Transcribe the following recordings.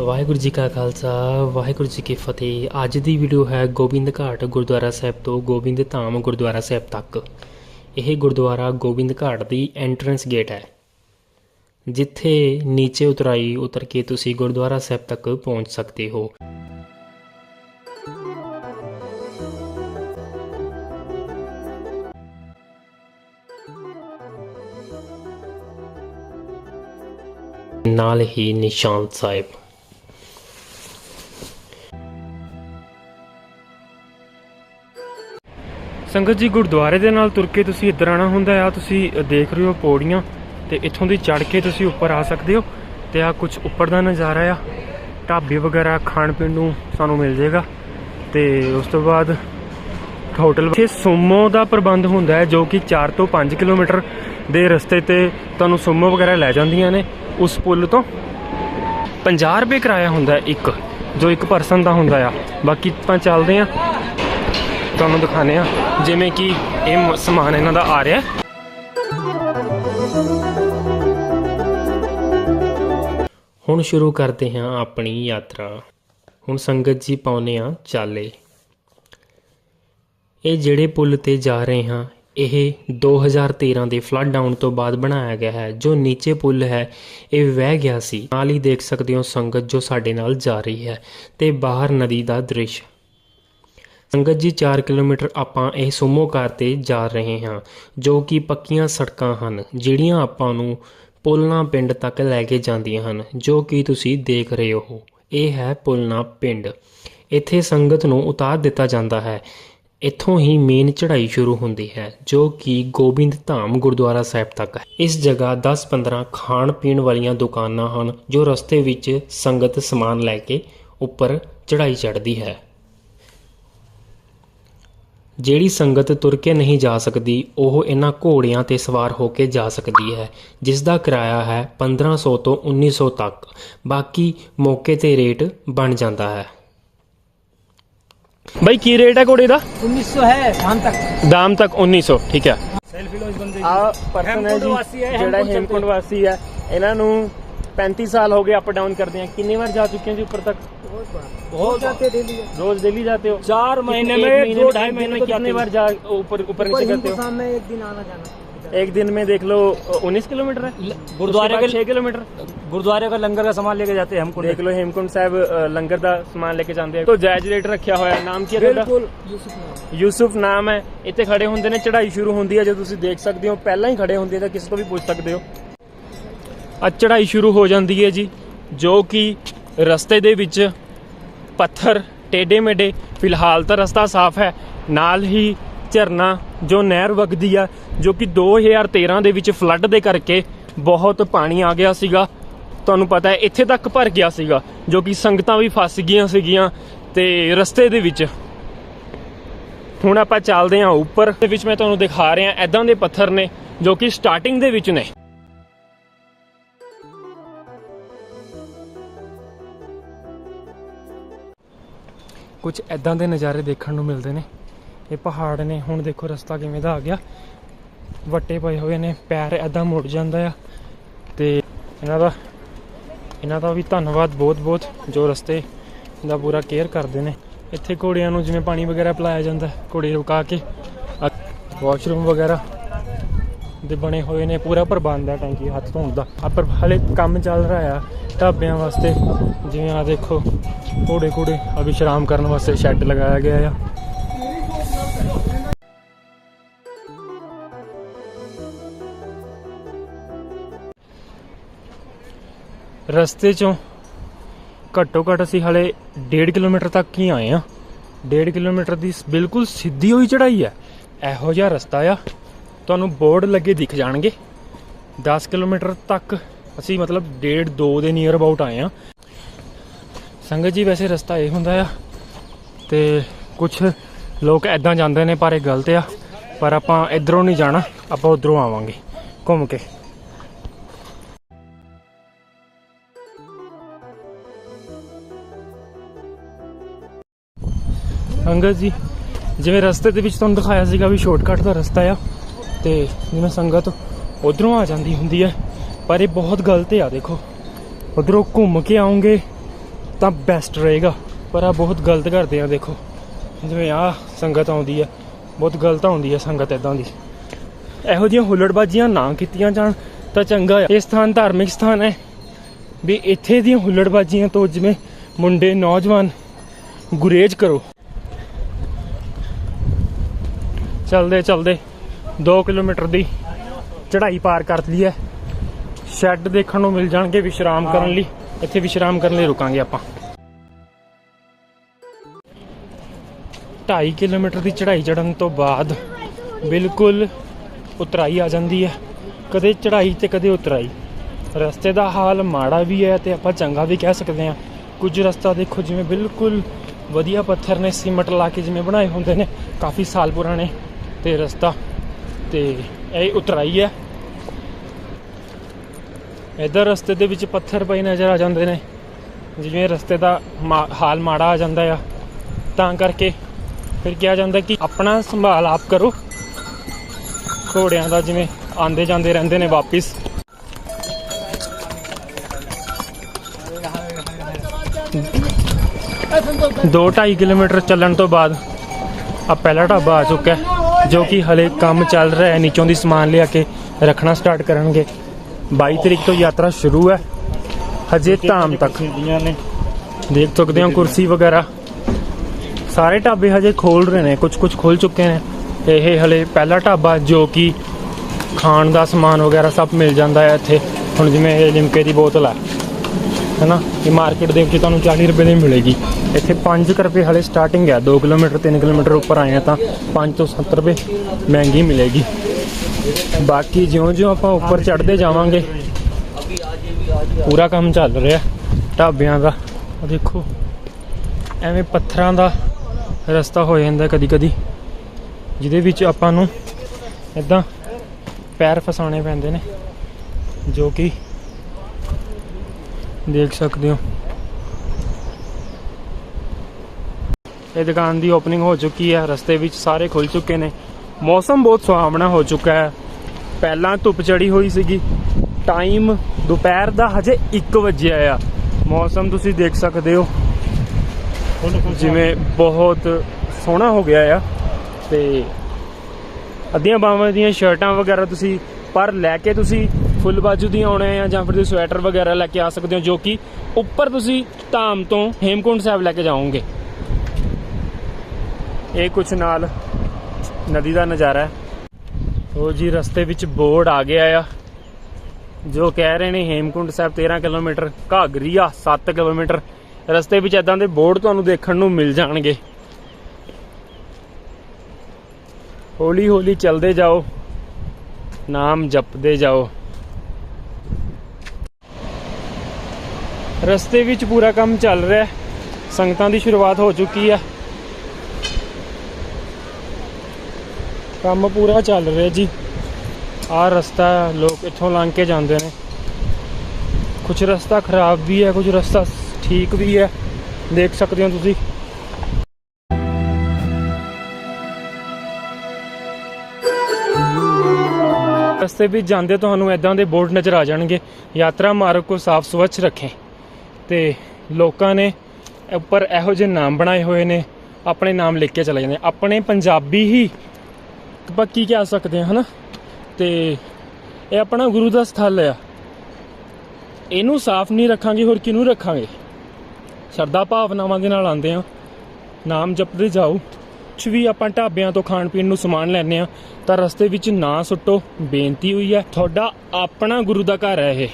ਵਾਹਿਗੁਰੂ ਜੀ ਕਾ ਖਾਲਸਾ, ਵਾਹਿਗੁਰੂ ਜੀ ਕੀ ਫਤਿਹ। ਅੱਜ ਦੀ ਵੀਡੀਓ ਹੈ ਗੋਬਿੰਦ ਘਾਟ ਗੁਰਦੁਆਰਾ ਸਾਹਿਬ ਤੋਂ ਗੋਬਿੰਦ ਧਾਮ ਗੁਰਦੁਆਰਾ ਸਾਹਿਬ ਤੱਕ। ਇਹ ਗੁਰਦੁਆਰਾ ਗੋਬਿੰਦ ਘਾਟ ਦੀ ਐਂਟਰੈਂਸ ਗੇਟ ਹੈ। ਜਿੱਥੇ ਨੀਚੇ ਉਤਰਾਈ ਉਤਰ ਕੇ ਤੁਸੀਂ ਗੁਰਦੁਆਰਾ ਸਾਹਿਬ ਤੱਕ ਪਹੁੰਚ ਸਕਦੇ ਹੋ। ਨਾਲ ਹੀ ਨਿਸ਼ਾਨ ਸਾਹਿਬ। ਸੰਗਤ ਜੀ ਗੁਰਦੁਆਰੇ ਦੇ ਨਾਲ ਤੁਰ ਕੇ ਤੁਸੀਂ ਇੱਧਰ ਆਣਾ ਹੁੰਦਾ ਆ ਤੁਸੀਂ ਦੇਖ ਰਹੇ ਹੋ ਪੌੜੀਆਂ ਤੇ ਇੱਥੋਂ ਦੀ ਚੜ੍ਹ ਕੇ ਤੁਸੀਂ ਉੱਪਰ ਆ ਸਕਦੇ ਹੋ ਤੇ ਆ ਕੁਝ ਉੱਪਰ ਦਾ ਨਜ਼ਾਰਾ ਆ। ਢਾਬੇ ਵਗੈਰਾ, ਖਾਣ ਪੀਣ ਨੂੰ ਸਾਨੂੰ ਮਿਲ ਜਾਏਗਾ ਤੇ ਉਸ ਤੋਂ ਬਾਅਦ ਹੋਟਲ ਇੱਥੇ ਸੁਮੋ ਦਾ ਪ੍ਰਬੰਧ ਹੁੰਦਾ ਹੈ, ਜੋ ਕਿ 4 ਤੋਂ 5 ਕਿਲੋਮੀਟਰ ਦੇ ਰਸਤੇ ਤੇ ਤੁਹਾਨੂੰ ਸੁਮੋ ਵਗੈਰਾ ਲੈ ਜਾਂਦੀਆਂ ਨੇ। ਉਸ ਪੁਲ ਤੋਂ 50 ਰੁਪਏ ਕਿਰਾਇਆ ਹੁੰਦਾ ਇੱਕ, ਜੋ ਇੱਕ ਪਰਸਨ ਦਾ ਹੁੰਦਾ ਆ। ਬਾਕੀ ਆਪਾਂ ਚੱਲਦੇ ਆ ਤੁਹਾਨੂੰ ਦਿਖਾਣੇ ਆ ਜਿਵੇਂ ਕਿ ਇਹ ਸਮਾਨ ਇਹਨਾਂ ਦਾ ਆ ਰਿਹਾ ਹੁਣ ਸ਼ੁਰੂ ਕਰਦੇ ਹਾਂ ਆਪਣੀ ਯਾਤਰਾ। ਹੁਣ ਸੰਗਤ ਜੀ ਪਾਉਨੇ ਆ ਚਾਲੇ। ਇਹ ਜਿਹੜੇ ਪੁਲ ਤੇ ਜਾ ਰਹੇ ਹਾਂ, ਇਹ 2013 ਦੇ ਫਲੱਡ ਆਉਣ ਤੋਂ ਬਾਅਦ ਬਣਾਇਆ ਗਿਆ ਹੈ। ਜੋ ਨੀਚੇ ਪੁਲ ਹੈ, ਇਹ ਵਹਿ ਗਿਆ ਸੀ। ਨਾਲ ਹੀ ਦੇਖ ਸਕਦੇ ਹੋ ਸੰਗਤ ਜੋ ਸਾਡੇ ਨਾਲ ਜਾ ਰਹੀ ਹੈ ਤੇ ਬਾਹਰ ਨਦੀ ਦਾ ਦ੍ਰਿਸ਼। ਸੰਗਤ ਜੀ 4 ਕਿਲੋਮੀਟਰ ਆਪਾਂ ਇਹ ਸੁਮੋ ਕਾਰ ਤੇ ਜਾ ਰਹੇ ਹਾਂ, ਜੋ ਕਿ ਪੱਕੀਆਂ ਸੜਕਾਂ ਹਨ, ਜਿਹੜੀਆਂ ਆਪਾਂ ਨੂੰ ਪੁਲਨਾ ਪਿੰਡ ਤੱਕ ਲੈ ਕੇ ਜਾਂਦੀਆਂ ਹਨ, ਜੋ ਕਿ ਤੁਸੀਂ ਦੇਖ ਰਹੇ ਹੋ। ਇਹ ਹੈ ਪੁਲਨਾ ਪਿੰਡ। ਇੱਥੇ ਸੰਗਤ ਨੂੰ ਉਤਾਰ ਦਿੱਤਾ ਜਾਂਦਾ ਹੈ। ਇੱਥੋਂ ਹੀ ਮੇਨ ਚੜ੍ਹਾਈ ਸ਼ੁਰੂ ਹੁੰਦੀ ਹੈ, ਜੋ ਕਿ ਗੋਬਿੰਦ ਧਾਮ ਗੁਰਦੁਆਰਾ ਸਾਹਿਬ ਤੱਕ ਹੈ। ਇਸ ਜਗ੍ਹਾ 10-15 ਖਾਣ ਪੀਣ ਵਾਲੀਆਂ ਦੁਕਾਨਾਂ ਹਨ, ਜੋ ਰਸਤੇ ਵਿੱਚ ਸੰਗਤ ਸਮਾਨ ਲੈ ਕੇ ਉੱਪਰ ਚੜ੍ਹਾਈ ਚੜ੍ਹਦੀ ਹੈ। ਜਿਹੜੀ ਸੰਗਤ ਤੁਰ ਕੇ ਨਹੀਂ ਜਾ ਸਕਦੀ ਉਹ ਇਹਨਾਂ ਘੋੜਿਆਂ ਤੇ ਸਵਾਰ ਹੋ ਕੇ ਜਾ ਸਕਦੀ ਹੈ ਜਿਸ ਦਾ ਕਿਰਾਇਆ ਹੈ 1500 ਤੋਂ 1900 ਤੱਕ ਬਾਕੀ ਮੌਕੇ ਤੇ ਰੇਟ ਬਣ ਜਾਂਦਾ ਹੈ ਬਾਈ ਕੀ ਰੇਟ ਹੈ ਘੋੜੇ ਦਾ 1900 है शाम तक ਦਾਮ ਤੱਕ 1900 ਠੀਕ ਹੈ सेल्फी लो इस बंदे ਆ ਪਰਸਨ ਹੈ हेमकुंड वासी ਜੀ है, ਜਿਹੜਾ हेमकुंड ਹੇਮਕੁੰਡ ਵਾਸੀ ਹੈ ਇਹਨਾਂ ਨੂੰ 35 ਸਾਲ ਹੋ ਗਏ ਅਪ ਡਾਊਨ ਕਰਦੇ ਆ ਕਿੰਨੇ ਵਾਰ ਜਾ ਚੁੱਕੇ ਹੋ ਜੀ ਉੱਪਰ ਤੱਕ बहुत जाते डेली रोज डेली जाते हो चार महीने एक में महीने दो में ढाई एक दिन महीने में तो कितने जाते बार जा ऊपर ऊपर नीचे करते हो शाम में एक दिन आना जाना एक दिन में देख लो उन्नीस किलोमीटर है गुरुद्वारे के छह किलोमीटर गुरुद्वारे का लंगर का सामान लेके जाते हैं हमको ਦੇਖ ਲਓ ਹੇਮਕੁੰਡ ਸਾਹਿਬ ਅ, ਲੰਗਰ ਦਾ ਸਮਾਨ ਲੈ ਕੇ ਜਾਂਦੇ ਆ ਤੋ ਜਾਇਜ਼ ਰੇਟ ਰੱਖਿਆ ਹੋਇਆ ਹੈ। ਨਾਮ ਕੀ ਹੈ ਤੁਹਾਡਾ बिल्कुल यूसुफ नाम। ਯੂਸੁਫ ਨਾਮ ਹੈ ਇੱਥੇ ਖੜੇ ਹੁੰਦੇ ਨੇ ਚੜ੍ਹਾਈ ਸ਼ੁਰੂ ਹੁੰਦੀ ਹੈ ਜੇ ਤੁਸੀਂ ਦੇਖ ਸਕਦੇ ਹੋ ਪਹਿਲਾਂ ਹੀ ਖੜੇ ਹੁੰਦੇ ਤਾਂ ਕਿਸੇ ਤੋਂ ਵੀ ਪੁੱਛ ਸਕਦੇ ਹੋ ਆ ਚੜ੍ਹਾਈ ਸ਼ੁਰੂ ਹੋ ਜਾਂਦੀ ਹੈ ਜੀ, ਜੋ ਕਿ ਰਸਤੇ ਦੇ ਵਿੱਚ ਪੱਥਰ ਟੇਡੇ ਮੇਡੇ ਫਿਲਹਾਲ ਤਾਂ ਰਸਤਾ ਸਾਫ਼ ਹੈ। ਨਾਲ ਹੀ ਝਰਨਾ ਜੋ ਨਹਿਰ ਵਗਦੀ ਆ, ਜੋ ਕਿ 2013 ਦੇ ਵਿੱਚ ਫਲੱਡ ਦੇ ਕਰਕੇ ਬਹੁਤ ਪਾਣੀ ਆ ਗਿਆ ਸੀਗਾ। ਤੁਹਾਨੂੰ ਪਤਾ ਹੈ, ਇੱਥੇ ਤੱਕ ਭਰ ਗਿਆ ਸੀਗਾ, ਜੋ ਕਿ ਸੰਗਤਾਂ ਵੀ ਫਸ ਗਈਆਂ ਸੀਗੀਆਂ ਤੇ ਰਸਤੇ ਦੇ ਵਿੱਚ। ਹੁਣ ਆਪਾਂ ਚੱਲਦੇ ਹਾਂ ਉੱਪਰ, ਦੇ ਵਿੱਚ ਮੈਂ ਤੁਹਾਨੂੰ ਦਿਖਾ ਰਿਹਾ ਐਦਾਂ ਦੇ ਪੱਥਰ ਨੇ ਜੋ ਕਿ ਸਟਾਰਟਿੰਗ ਦੇ ਵਿੱਚ ਨੇ। ਕੁਝ ਐਦਾਂ ਦੇ ਨਜ਼ਾਰੇ ਦੇਖਣ ਨੂੰ ਮਿਲਦੇ ਨੇ। ਇਹ ਪਹਾੜ ਨੇ। ਹੁਣ ਦੇਖੋ ਰਸਤਾ ਕਿਵੇਂ ਦਾ ਆ ਗਿਆ। ਵੱਟੇ ਪਏ ਹੋਏ ਨੇ। ਪੈਰ ਐਦਾਂ ਮੁੜ ਜਾਂਦਾ ਆ। ਤੇ ਇਹਨਾਂ ਦਾ ਇਹਨਾਂ ਦਾ ਵੀ ਧੰਨਵਾਦ ਬਹੁਤ ਬਹੁਤ ਜੋ ਰਸਤੇ ਦਾ ਪੂਰਾ ਕੇਅਰ ਕਰਦੇ ਨੇ। ਇੱਥੇ ਘੋੜਿਆਂ ਨੂੰ ਜਿਵੇਂ ਪਾਣੀ ਵਗੈਰਾ ਪਿਲਾਇਆ ਜਾਂਦਾ, ਘੋੜੇ ਰੁਕਾ ਕੇ। ਵਾਸ਼ਰੂਮ ਵਗੈਰਾ ਦੇ ਬਣੇ ਹੋਏ ਨੇ। ਪੂਰਾ ਪ੍ਰਬੰਧ ਹੈ ਟੈਂਕੀ ਹੱਥ ਧੋਣ ਦਾ। ਆ ਪਰ ਹਲੇ ਕੰਮ ਚੱਲ ਰਿਹਾ ਆ। ਢਾਬਿਆਂ ਵਾਸਤੇ, ਜਿਵੇਂ ਆ ਦੇਖੋ, ਘੋੜੇ ਘੋੜੇ ਆ ਵਿਸ਼ਰਾਮ ਕਰਨ ਵਾਸਤੇ ਸ਼ੈੱਡ ਲਗਾਇਆ ਗਿਆ ਆ। ਰਸਤੇ ਚੋਂ ਘੱਟੋ ਘੱਟ ਅਸੀਂ ਹਲੇ 1.5 ਕਿਲੋਮੀਟਰ ਤੱਕ ਹੀ ਆਏ ਆ 1.5 ਕਿਲੋਮੀਟਰ ਦੀ ਬਿਲਕੁਲ ਸਿੱਧੀ ਹੋਈ ਚੜਾਈ ਹੈ। ਇਹੋ ਜਿਹਾ ਰਸਤਾ ਆ। ਤੁਹਾਨੂੰ ਬੋਰਡ ਲੱਗੇ ਦਿਖ ਜਾਣਗੇ। 10 ਕਿਲੋਮੀਟਰ ਤੱਕ ਅਸੀਂ ਮਤਲਬ ਡੇਢ 2 ਦੇ ਨੀਅਰ ਅਬਾਊਟ ਆਏ ਆ ਸੰਗਤ ਜੀ, ਵੈਸੇ ਰਸਤਾ ਇਹ ਹੁੰਦਾ ਆ ਤੇ ਕੁਝ ਲੋਕ ਐਦਾਂ ਜਾਂਦੇ ਨੇ, ਪਰ ਇਹ ਗਲਤ ਆ। ਪਰ ਆਪਾਂ ਇਧਰੋਂ ਨਹੀਂ ਜਾਣਾ, ਆਪਾਂ ਉਧਰੋਂ ਆਵਾਂਗੇ। ਘੁੰਮ ਕੇ। ਸੰਗਤ ਜੀ, ਜਿਵੇਂ ਰਸਤੇ ਦੇ ਵਿੱਚ ਤੁਹਾਨੂੰ ਦਿਖਾਇਆ ਸੀਗਾ ਵੀ ਸ਼ਾਰਟਕਟ ਦਾ ਰਸਤਾ ਆ, ਤੇ ਜਿਵੇਂ ਸੰਗਤ ਉਧਰੋਂ ਆ ਜਾਂਦੀ ਹੁੰਦੀ ਹੈ ਪਰ ਇਹ ਬਹੁਤ ਗਲਤ ਆ, ਦੇਖੋ। ਉਧਰੋਂ ਘੁੰਮ ਕੇ ਆਉਂਗੇ ਤਾਂ ਬੈਸਟ ਰਹੇਗਾ। ਪਰ ਆ ਬਹੁਤ ਗਲਤ ਕਰਦੇ ਆ, ਦੇਖੋ। ਜਿਵੇਂ ਆ ਸੰਗਤ ਆਉਂਦੀ ਹੈ ਬਹੁਤ ਗਲਤ ਆਉਂਦੀ ਹੈ ਸੰਗਤ ਇਦਾਂ ਦੀ। ਇਹੋ ਜਿਹੀਆਂ ਹੁੱਲੜਬਾਜ਼ੀਆਂ ਨਾ ਕੀਤੀਆਂ ਜਾਣ ਤਾਂ ਚੰਗਾ ਹੈ ਇਹ ਸਥਾਨ ਧਾਰਮਿਕ ਸਥਾਨ ਹੈ। ਵੀ ਇੱਥੇ ਦੀਆਂ ਹੁੱਲੜਬਾਜ਼ੀਆਂ ਤੋਂ ਜਿਵੇਂ ਮੁੰਡੇ, ਨੌਜਵਾਨ ਗੁਰੇਜ਼ ਕਰੋ। ਚਲਦੇ ਚਲਦੇ। 2 ਕਿਲੋਮੀਟਰ ਦੀ ਚੜ੍ਹਾਈ ਪਾਰ ਕਰ ਲਈ ਹੈ। ਸ਼ੈੱਡ ਦੇਖਣ ਨੂੰ ਮਿਲ ਜਾਣਗੇ ਵਿਸ਼ਰਾਮ ਕਰਨ ਲਈ। ਇੱਥੇ ਵਿਸ਼ਰਾਮ ਕਰਨ ਲਈ ਰੁਕਾਂਗੇ ਆਪਾਂ। 2.5 ਕਿਲੋਮੀਟਰ ਦੀ ਚੜ੍ਹਾਈ ਚੜਨ ਤੋਂ ਬਾਅਦ ਬਿਲਕੁਲ ਉਤਰਾਈ ਆ ਜਾਂਦੀ ਹੈ। ਕਦੇ ਚੜ੍ਹਾਈ ਤੇ ਕਦੇ ਉਤਰਾਈ। ਰਸਤੇ ਦਾ ਹਾਲ ਮਾੜਾ ਵੀ ਹੈ ਤੇ ਆਪਾਂ ਚੰਗਾ ਵੀ ਕਹਿ ਸਕਦੇ ਹਾਂ। ਕੁਝ ਰਸਤਾ ਦੇਖੋ ਜਿਵੇਂ ਬਿਲਕੁਲ ਵਧੀਆ ਪੱਥਰ ਨੇ ਸੀਮਟ ਲਾ ਕੇ ਜਿਵੇਂ ਬਣਾਏ ਹੁੰਦੇ ਨੇ। ਕਾਫੀ ਸਾਲ ਪੁਰਾਣੇ ਤੇ ਰਸਤਾ ਤੇ ਇਹ ਉਤਰਾਈ ਹੈ। ਇਧਰ ਰਸਤੇ ਦੇ ਵਿੱਚ ਪੱਥਰ ਪਏ ਨਜ਼ਰ ਆ ਜਾਂਦੇ ਨੇ, ਜਿਵੇਂ ਰਸਤੇ ਦਾ ਮਾ- ਹਾਲ ਮਾੜਾ ਆ ਜਾਂਦਾ ਆ। ਤਾਂ ਕਰਕੇ ਫਿਰ ਕਿਹਾ ਜਾਂਦਾ ਕਿ ਆਪਣਾ ਸੰਭਾਲ ਆਪ ਕਰੋ। ਘੋੜਿਆਂ ਦਾ ਜਿਵੇਂ ਆਂਦੇ ਜਾਂਦੇ ਰਹਿੰਦੇ ਨੇ ਵਾਪਿਸ। ਦੋ 2.5 ਕਿਲੋਮੀਟਰ ਚੱਲਣ ਤੋਂ ਬਾਅਦ ਆ ਪਹਿਲਾ ਢਾਬਾ ਆ ਚੁੱਕਾ ਜੋ ਕਿ ਹਲੇ ਕੰਮ ਚੱਲ ਰਿਹਾ ਹੈ, ਨੀਚੋਂ ਦੀ ਸਮਾਨ ਲਿਆ ਕੇ ਰੱਖਣਾ ਸਟਾਰਟ ਕਰਨਗੇ। 22 ਤਰੀਕ ਤੋਂ ਯਾਤਰਾ ਸ਼ੁਰੂ ਹੈ। ਹਜੇ ਧਾਮ ਤੱਕ। ਨੇ? ਦੇਖ ਸਕਦੇ ਹੋ ਕੁਰਸੀ ਵਗੈਰਾ। ਸਾਰੇ ਢਾਬੇ ਹਜੇ ਖੋਲ ਰਹੇ ਨੇ ਕੁਝ ਕੁਝ ਖੁੱਲ ਚੁੱਕੇ ਨੇ। ਇਹ ਹਲੇ ਪਹਿਲਾ ਢਾਬਾ ਜੋ ਕਿ ਖਾਣ ਦਾ ਸਮਾਨ ਵਗੈਰਾ ਸਭ ਮਿਲ ਜਾਂਦਾ ਹੈ ਇੱਥੇ। ਹੁਣ ਜਿਵੇਂ ਇਹ ਲਿਮਕੇ ਦੀ ਬੋਤਲ ਹੈ ਹੈਨਾ? ਇਹ ਮਾਰਕੀਟ ਦੇ ਵਿੱਚ ਤੁਹਾਨੂੰ 40 ਰੁਪਏ ਦੀ ਮਿਲੇਗੀ। ਇੱਥੇ 5 ਰੁਪਏ ਹਲੇ ਸਟਾਰਟਿੰਗ ਹੈ। 2 ਕਿਲੋਮੀਟਰ 3 ਕਿਲੋਮੀਟਰ ਉੱਪਰ ਆਏ ਆ ਤਾਂ 5 ਤੋਂ 7 ਰੁਪਏ ਮਹਿੰਗੀ ਮਿਲੇਗੀ। ਬਾਕੀ ਜਿਉਂ-ਜਿਉਂ ਆਪਾਂ ਉੱਪਰ ਚੜਦੇ ਜਾਵਾਂਗੇ। ਪੂਰਾ ਕੰਮ ਚੱਲ ਰਿਹਾ ਢਾਬਿਆਂ ਦਾ। ਆਹ ਦੇਖੋ, ਐਵੇਂ ਪੱਥਰਾਂ ਦਾ ਰਸਤਾ ਹੋ ਜਾਂਦਾ ਕਦੀ ਕਦੀ ਜਿਹਦੇ ਵਿੱਚ ਆਪਾਂ ਨੂੰ ਇਦਾਂ ਪੈਰ ਫਸਾਉਣੇ ਪੈਂਦੇ ਨੇ, ਜੋ ਕਿ ਦੇਖ ਸਕਦੇ ਹੋ। ਇਹ ਦੁਕਾਨ ਦੀ ਓਪਨਿੰਗ ਹੋ ਚੁੱਕੀ ਹੈ, ਰਸਤੇ ਵਿੱਚ ਸਾਰੇ ਖੁੱਲ ਚੁੱਕੇ ਨੇ। ਮੌਸਮ ਬਹੁਤ ਸੁਹਾਵਣਾ ਹੋ ਚੁੱਕਾ ਹੈ। ਪਹਿਲਾਂ ਧੁੱਪ ਚੜੀ ਹੋਈ ਸੀਗੀ। ਟਾਈਮ ਦੁਪਹਿਰ ਦਾ ਹਜੇ 1 ਵਜੇ ਆ। ਮੌਸਮ ਤੁਸੀਂ ਦੇਖ ਸਕਦੇ ਹੋ। ਜਿਵੇਂ ਬਹੁਤ ਸੋਹਣਾ ਹੋ ਗਿਆ ਆ। ਤੇ ਅੱਧੀਆਂ ਬਾਹਾਂ ਦੀਆਂ ਸ਼ਰਟਾਂ ਵਗੈਰਾ ਤੁਸੀਂ ਪਰ ਲੈ ਕੇ ਤੁਸੀਂ ਫੁੱਲ ਬਾਜੂ ਦੀਆਂ ਆਉਣੇ ਆ ਜਾਂ ਫਿਰ ਤੁਸੀਂ ਸਵੈਟਰ ਵਗੈਰਾ ਲੈ ਕੇ ਆ ਸਕਦੇ ਹੋ, ਜੋ ਕਿ ਉੱਪਰ ਤੁਸੀਂ ਧਾਮ ਤੋਂ ਹੇਮਕੁੰਡ ਸਾਹਿਬ ਲੈ ਕੇ ਜਾਓਗੇ। ਇਹ ਕੁਛ ਨਾਲ ਨਦੀ ਦਾ ਨਜ਼ਾਰਾ ਹੈ। ਉਹ ਜੀ ਰਸਤੇ ਵਿੱਚ ਬੋਰਡ ਆ ਗਿਆ ਆ, ਜੋ ਕਹਿ ਰਹੇ ਨੇ ਹੇਮਕੁੰਡ ਸਾਹਿਬ 13 ਕਿਲੋਮੀਟਰ, ਘਾਗਰੀਆ 7 ਕਿਲੋਮੀਟਰ। ਰਸਤੇ ਵਿੱਚ ਇਦਾਂ ਦੇ ਬੋਰਡ ਤੁਹਾਨੂੰ ਦੇਖਣ ਨੂੰ ਮਿਲ ਜਾਣਗੇ। ਹੌਲੀ ਹੌਲੀ ਚੱਲਦੇ ਜਾਓ, ਨਾਮ ਜਪਦੇ ਜਾਓ। ਰਸਤੇ ਵਿੱਚ ਪੂਰਾ ਕੰਮ ਚੱਲ ਰਿਹਾ ਹੈ। ਸੰਗਤਾਂ ਦੀ ਸ਼ੁਰੂਆਤ ਹੋ ਚੁੱਕੀ ਹੈ। ਕੰਮ ਪੂਰਾ ਚੱਲ ਰਿਹਾ ਜੀ। ਆਹ ਰਸਤਾ ਲੋਕ ਇੱਥੋਂ ਲੰਘ ਕੇ ਜਾਂਦੇ ਨੇ। ਕੁਝ ਰਸਤਾ ਖਰਾਬ ਵੀ ਹੈ ਕੁਝ ਰਸਤਾ ਠੀਕ ਵੀ ਹੈ। ਦੇਖ ਸਕਦੇ ਹੋ ਤੁਸੀਂ। ਰਸਤੇ ਵਿੱਚ ਜਾਂਦੇ ਤੁਹਾਨੂੰ ਐਦਾਂ ਦੇ ਬੋਰਡ ਨਜ਼ਰ ਆ ਜਾਣਗੇ। ਯਾਤਰਾ ਮਾਰਗ ਕੋ ਸਾਫ਼ ਸਵੱਛ ਰੱਖੇ। ਤੇ ਲੋਕਾਂ ਨੇ ਉੱਪਰ ਇਹੋ ਜਿਹੇ ਨਾਮ ਬਣਾਏ ਹੋਏ ਨੇ। ਆਪਣੇ ਨਾਮ ਲਿਖ ਕੇ ਚਲੇ ਜਾਂਦੇ। ਆਪਣੇ ਪੰਜਾਬੀ ਹੀ ਪੱਕੀ ਕਹਿ ਸਕਦੇ ਹਾਂ ਹਨਾ? ਤੇ ਇਹ ਆਪਣਾ ਗੁਰੂ ਦਾ ਸਥਲ ਆ। ਇਹਨੂੰ ਸਾਫ਼ ਨਹੀਂ ਰੱਖਾਂਗੇ, ਹੋਰ ਕਿਹਨੂੰ ਰੱਖਾਂਗੇ? ਸ਼ਰਧਾ ਭਾਵਨਾਵਾਂ ਦੇ ਨਾਲ ਆਉਂਦੇ ਆ। ਨਾਮ ਜਪਦੇ ਜਾਓ। ਕੁਛ ਵੀ ਆਪਾਂ ਢਾਬਿਆਂ ਤੋਂ ਖਾਣ ਪੀਣ ਨੂੰ ਸਮਾਨ ਲੈਣੇ ਆ, ਤਾਂ ਰਸਤੇ ਵਿੱਚ ਨਾ ਸੁੱਟੋ। ਬੇਨਤੀ ਹੋਈ ਹੈ ਤੁਹਾਡਾ ਆਪਣਾ ਗੁਰੂ ਦਾ ਘਰ ਹੈ ਇਹ।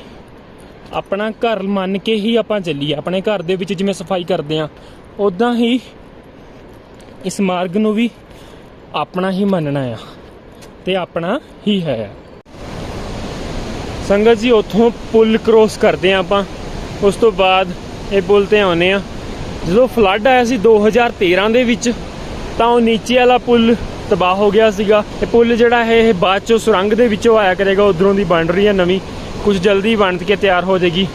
ਆਪਣਾ ਘਰ ਮੰਨ ਕੇ ਹੀ ਆਪਾਂ ਚੱਲੀਏ। ਆਪਣੇ ਘਰ ਦੇ ਵਿੱਚ ਜਿਵੇਂ ਸਫ਼ਾਈ ਕਰਦੇ ਆ ਉਦਾਂ ਹੀ ਇਸ ਮਾਰਗ ਨੂੰ ਵੀ ਆਪਣਾ ਹੀ ਮੰਨਣਾ ਆ ਤੇ ਆਪਣਾ ਹੀ ਹੈ। ਸੰਗਤ ਜੀ, ਉੱਥੋਂ ਪੁਲ ਕ੍ਰੋਸ ਕਰਦੇ ਆ ਆਪਾਂ। ਉਸ ਤੋਂ ਬਾਅਦ ਇਹ ਪੁਲ ਤੇ ਆਉਨੇ ਆ। ਜਦੋਂ ਫਲੱਡ ਆਇਆ ਸੀ 2013 ਦੇ ਵਿੱਚ, ਤਾਂ ਉਹ ਨੀਚੇ ਵਾਲਾ ਪੁਲ ਤਬਾਹ ਹੋ ਗਿਆ ਸੀਗਾ। ਇਹ ਪੁਲ ਜਿਹੜਾ ਹੈ, ਇਹ ਬਾਅਦ ਚੋਂ ਸੁਰੰਗ ਦੇ ਵਿੱਚੋਂ ਆਇਆ ਕਰੇਗਾ। ਉਧਰੋਂ ਦੀ ਬਣ ਰਹੀ ਹੈ ਨਵੀਂ। ਕੁਝ ਜਲਦੀ ਬਣ ਕੇ ਤਿਆਰ ਹੋ ਜਾਏਗੀ।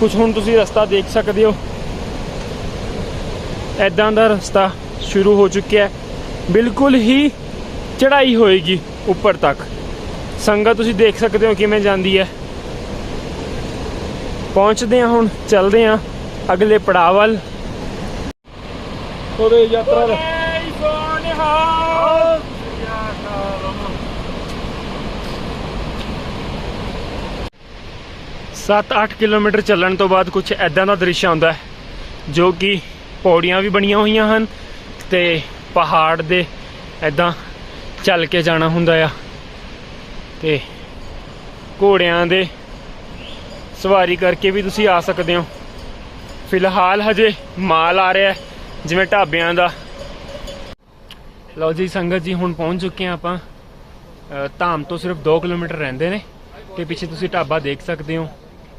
ਕੁਝ ਹੁਣ ਤੁਸੀਂ ਰਸਤਾ ਦੇਖ ਸਕਦੇ ਹੋ। ਐਦਾਂ ਦਾ ਰਸਤਾ ਸ਼ੁਰੂ ਹੋ ਚੁੱਕਿਆ ਹੈ। ਬਿਲਕੁਲ ਹੀ ਚੜਾਈ ਹੋਏਗੀ ਉੱਪਰ ਤੱਕ। ਸੰਗਤ, ਤੁਸੀਂ ਦੇਖ ਸਕਦੇ ਹੋ ਕਿਵੇਂ ਜਾਂਦੀ ਹੈ। ਪਹੁੰਚਦੇ ਹਾਂ ਹੁਣ, ਚੱਲਦੇ ਹਾਂ ਅਗਲੇ ਪੜਾਅ ਵੱਲ। ਉਹਦੇ ਯਾਤਰਾ ਦਾ ਸੱਤ 8 ਕਿਲੋਮੀਟਰ ਚੱਲਣ ਤੋਂ ਬਾਅਦ ਕੁਝ ਐਦਾਂ ਦਾ ਦ੍ਰਿਸ਼ ਆਉਂਦਾ ਹੈ, ਜੋ ਕਿ ਪੌੜੀਆਂ ਵੀ ਬਣੀਆਂ ਹੋਈਆਂ ਹਨ ਤੇ ਪਹਾੜ ਦੇ ਐਦਾਂ ਚੱਲ ਕੇ ਜਾਣਾ ਹੁੰਦਾ ਆ। ਤੇ ਘੋੜਿਆਂ ਦੇ ਸਵਾਰੀ ਕਰਕੇ ਵੀ ਤੁਸੀਂ ਆ ਸਕਦੇ ਹੋ। ਫਿਲਹਾਲ ਹਜੇ ਮਾਲ ਆ ਰਿਹਾ ਜਿਵੇਂ ਢਾਬਿਆਂ ਦਾ। ਲਓ ਜੀ, ਸੰਗਤ ਜੀ, ਹੁਣ ਪਹੁੰਚ ਚੁੱਕੇ ਹਾਂ ਆਪਾਂ। ਧਾਮ ਤੋਂ ਸਿਰਫ 2 ਕਿਲੋਮੀਟਰ ਰਹਿੰਦੇ ਨੇ ਤੇ ਪਿੱਛੇ ਤੁਸੀਂ ਢਾਬਾ ਦੇਖ ਸਕਦੇ ਹੋ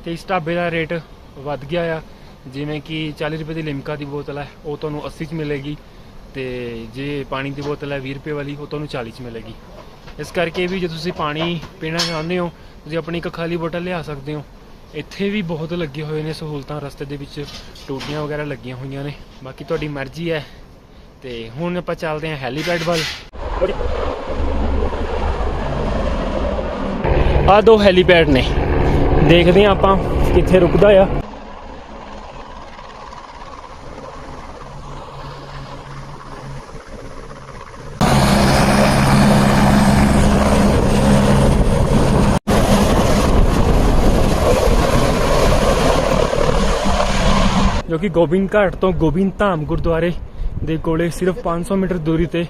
ਤੇ ਇਸ ਢਾਬੇ ਦਾ ਰੇਟ ਵੱਧ ਗਿਆ ਆ। ਜਿਵੇਂ ਕਿ 40 ਰੁਪਏ ਦੀ ਲਿਮਕਾ ਦੀ ਬੋਤਲ ਹੈ, ਉਹ ਤੁਹਾਨੂੰ 80 ਚ ਮਿਲੇਗੀ। ਤੇ ਜੇ ਪਾਣੀ ਦੀ ਬੋਤਲ ਹੈ 20 ਰੁਪਏ ਵਾਲੀ, ਉਹ ਤੁਹਾਨੂੰ 40 ਚ ਮਿਲੇਗੀ। ਇਸ ਕਰਕੇ ਵੀ ਜੇ ਤੁਸੀਂ ਪਾਣੀ ਪੀਣਾ ਚਾਹੁੰਦੇ ਹੋ, ਤੁਸੀਂ ਆਪਣੀ ਇੱਕ ਖਾਲੀ ਬੋਤਲ ਲਿਆ ਸਕਦੇ ਹੋ। ਇੱਥੇ ਵੀ ਬਹੁਤ ਲੱਗੇ ਹੋਏ ਨੇ ਸਹੂਲਤਾਂ, ਰਸਤੇ ਦੇ ਵਿੱਚ ਟੂਟੀਆਂ ਵਗੈਰਾ ਲੱਗੀਆਂ ਹੋਈਆਂ ਨੇ। ਬਾਕੀ ਤੁਹਾਡੀ ਮਰਜ਼ੀ ਹੈ। ਤੇ ਹੁਣ ਆਪਾਂ ਚੱਲਦੇ ਹਾਂ ਹੈਲੀਪੈਡ ਵੱਲ। ਆ ਦੋ ਹੈਲੀਪੈਡ ਨੇ। ਦੇਖਦੇ ਹਾਂ ਆਪਾਂ ਕਿੱਥੇ ਰੁਕਦਾ ਆ। ਕਿ ਗੋਬਿੰਦ ਘਾਟ ਤੋਂ ਗੋਬਿੰਦ ਧਾਮ ਗੁਰਦੁਆਰੇ ਦੇ ਕੋਲੇ ਸਿਰਫ 500 ਮੀਟਰ ਦੂਰੀ ਤੇ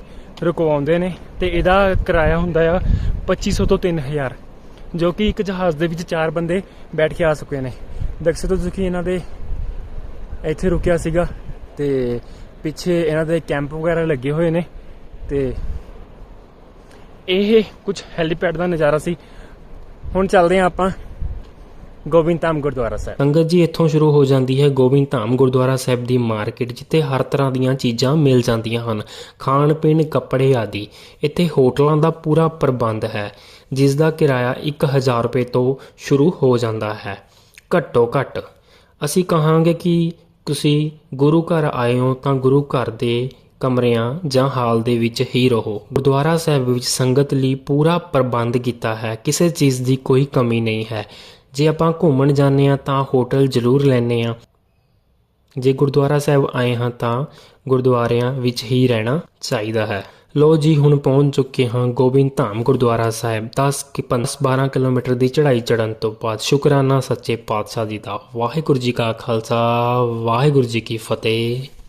ਰੁਕਵਾਉਂਦੇ ਨੇ ਤੇ ਇਹਦਾ ਕਿਰਾਇਆ ਹੁੰਦਾ ਆ 2500 ਤੋਂ 3000 ਜੋ ਕਿ ਇੱਕ ਜਹਾਜ਼ ਦੇ ਵਿੱਚ ਚਾਰ ਬੰਦੇ ਬੈਠ ਕੇ ਆ ਸਕਦੇ ਨੇ। ਦੇਖ ਸਕਦੇ ਤੁਸੀਂ ਇਹਨਾਂ ਦੇ ਇੱਥੇ ਰੁਕਿਆ ਸੀਗਾ ਤੇ ਪਿੱਛੇ ਇਹਨਾਂ ਦੇ ਕੈਂਪ ਵਗੈਰਾ ਲੱਗੇ ਹੋਏ ਨੇ ਤੇ ਇਹ ਕੁਝ ਹੈਲੀਪੈਡ ਦਾ ਨਜ਼ਾਰਾ ਸੀ। ਹੁਣ ਚੱਲਦੇ ਹਾਂ ਆਪਾਂ ਗੋਬਿੰਦ ਧਾਮ ਗੁਰਦੁਆਰਾ ਸਾਹਿਬ। ਸੰਗਤ ਜੀ, ਇੱਥੋਂ ਸ਼ੁਰੂ ਹੋ ਜਾਂਦੀ ਹੈ ਗੋਬਿੰਦ ਧਾਮ ਗੁਰਦੁਆਰਾ ਸਾਹਿਬ ਦੀ ਮਾਰਕੀਟ, ਜਿੱਥੇ ਹਰ ਤਰ੍ਹਾਂ ਦੀਆਂ ਚੀਜ਼ਾਂ ਮਿਲ ਜਾਂਦੀਆਂ ਹਨ। ਖਾਣ, ਪੀਣ, ਕੱਪੜੇ ਆਦਿ। ਇੱਥੇ ਹੋਟਲਾਂ ਦਾ ਪੂਰਾ ਪ੍ਰਬੰਧ ਹੈ ਜਿਸ ਦਾ ਕਿਰਾਇਆ 1000 ਰੁਪਏ ਤੋਂ ਸ਼ੁਰੂ ਹੋ ਜਾਂਦਾ ਹੈ। ਘੱਟੋ ਘੱਟ, ਅਸੀਂ ਕਹਾਂਗੇ ਕਿ ਤੁਸੀਂ ਗੁਰੂ ਘਰ ਆਏ ਹੋ ਤਾਂ ਗੁਰੂ ਘਰ ਦੇ ਕਮਰਿਆਂ ਜਾਂ ਹਾਲ ਦੇ ਵਿੱਚ ਹੀ ਰਹੋ। ਗੁਰਦੁਆਰਾ ਸਾਹਿਬ ਵਿੱਚ ਸੰਗਤ ਲਈ ਪੂਰਾ ਪ੍ਰਬੰਧ ਕੀਤਾ ਹੈ, ਕਿਸੇ ਚੀਜ਼ ਦੀ ਕੋਈ ਕਮੀ ਨਹੀਂ ਹੈ। ਜੇ ਆਪਾਂ ਘੁੰਮਣ ਜਾਂਦੇ ਆ ਤਾਂ ਹੋਟਲ ਜ਼ਰੂਰ ਲੈਣੇ ਆ ਜੇ ਗੁਰਦੁਆਰਾ ਸਾਹਿਬ ਆਏ ਹਾਂ ਤਾਂ ਗੁਰਦੁਆਰਿਆਂ ਵਿੱਚ ਹੀ ਰਹਿਣਾ ਚਾਹੀਦਾ ਹੈ। ਲੋ ਜੀ, ਹੁਣ ਪਹੁੰਚ ਚੁੱਕੇ ਹਾਂ ਗੋਬਿੰਦ ਧਾਮ ਗੁਰਦੁਆਰਾ ਸਾਹਿਬ। 10 ਕਿ 12 ਕਿਲੋਮੀਟਰ ਦੀ ਚੜ੍ਹਾਈ ਚੜਨ ਤੋਂ ਬਾਅਦ ਸ਼ੁਕਰਾਨਾ ਸੱਚੇ ਪਾਤਸ਼ਾਹ ਜੀ ਦਾ। ਵਾਹਿਗੁਰੂ ਜੀ ਕਾ ਖਾਲਸਾ, ਵਾਹਿਗੁਰੂ ਜੀ ਕੀ ਫਤਿਹ।